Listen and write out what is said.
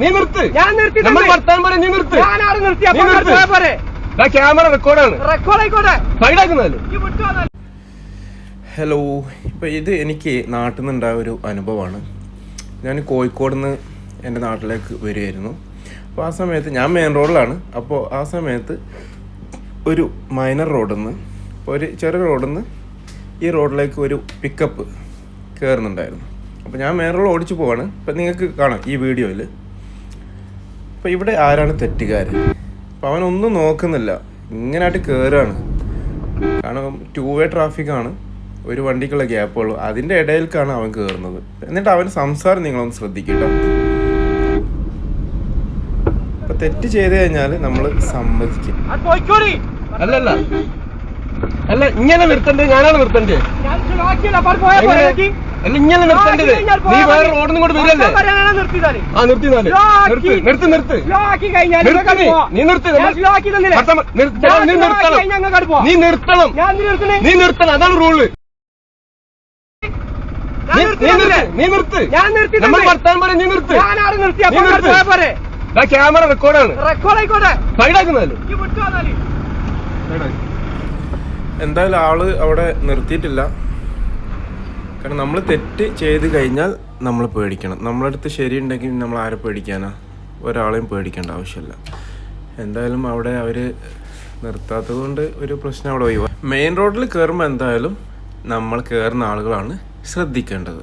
നീ നിർത്ത്. ഞാൻ നിർത്തി നമ്മൾ വർത്താൻ വർത്താനം പറയാം നീ നിർത്ത്. ഞാൻ ആരും നിർത്തി. അപ്പൊ ക്യാമറ റെക്കോർഡാണ്. റെക്കോർഡ് ആയിക്കോട്ടെ. സൈഡാക്കുന്നതല്ലേ ഹലോ ഇപ്പോൾ ഇത് എനിക്ക് നാട്ടിൽ നിന്നുണ്ടായ ഒരു അനുഭവമാണ്. ഞാൻ കോഴിക്കോട് നിന്ന് എന്റെ നാട്ടിലേക്ക് വരികയായിരുന്നു. അപ്പോൾ ആ സമയത്ത് ഞാൻ മെയിൻ റോഡിലാണ് അപ്പോൾ ആ സമയത്ത് ഒരു മൈനർ റോഡിൽ നിന്ന് ഒരു ചെറിയ റോഡിൽ നിന്ന് ഈ റോഡിലേക്ക് ഒരു പിക്കപ്പ് കയറുന്നുണ്ടായിരുന്നു അപ്പോൾ ഞാൻ മെയിൻ റോഡ് ഓടിച്ചു പോവാണ്. ഇപ്പം നിങ്ങൾക്ക് കാണാം ഈ വീഡിയോയിൽ അപ്പോൾ ഇവിടെ ആരാണ് തെറ്റുകാർ അവൻ ഒന്നും നോക്കുന്നില്ല. ഇങ്ങനായിട്ട് കേറുകയാണ് കാരണം ടൂ വേ ട്രാഫിക്കാണ് ഒരു വണ്ടിക്കുള്ള ഗ്യാപ്പ് ഗ്യാപ്പുള്ളൂ അതിന്റെ ഇടയിലേക്കാണ് അവൻ കേറുന്നത്. എന്നിട്ട് അവൻ സംസാരം നിങ്ങളൊന്ന് ശ്രദ്ധിക്കട്ടോ. അപ്പൊ തെറ്റ് ചെയ്ത് കഴിഞ്ഞാൽ നമ്മൾ സമ്മതിക്കും. അല്ലല്ല. അല്ല ഇങ്ങനെ നിർത്തണ്ടേ? ഞാനാണ് നിർത്തണ്ടേ? ഇങ്ങനെ നിർത്തേണ്ടത് നീ വേറെ റോഡിൽ നിന്ന് കൊണ്ട് വരില്ലേ? ആ നിർത്തി നിർത്തി നിർത്തി നീ. നിർത്തി. നീ നിർത്തണം. കഴിഞ്ഞാൽ അങ്ങോട്ട് പോവാം. നീ നിർത്തണം. നീ നിർത്തണം. അതാണ് റൂൾ. നീ നിർത്തി നമ്മൾ? വർത്താനം പറയാം. നീ നിർത്ത്. നീ ആ ക്യാമറ റെക്കോർഡാണ്. സൈഡാക്കുന്നതല്ലേ ഈ വിട്ടു വന്നാൽ. എന്തായാലും ആൾ അവിടെ നിർത്തിയിട്ടില്ല. കാരണം നമ്മൾ തെറ്റ് ചെയ്ത് കഴിഞ്ഞാൽ നമ്മൾ പേടിക്കണം. നമ്മളടുത്ത് ശരിയുണ്ടെങ്കിൽ നമ്മൾ ആരെ പേടിക്കാനാ? ഒരാളെയും പേടിക്കേണ്ട ആവശ്യമില്ല. എന്തായാലും അവിടെ അവർ നിർത്താത്തത് കൊണ്ട് ഒരു പ്രശ്നം അവിടെ ഒഴിവാ മെയിൻ റോഡിൽ കയറുമ്പോൾ എന്തായാലും നമ്മൾ കയറുന്ന ആളുകളാണ് ശ്രദ്ധിക്കേണ്ടത്.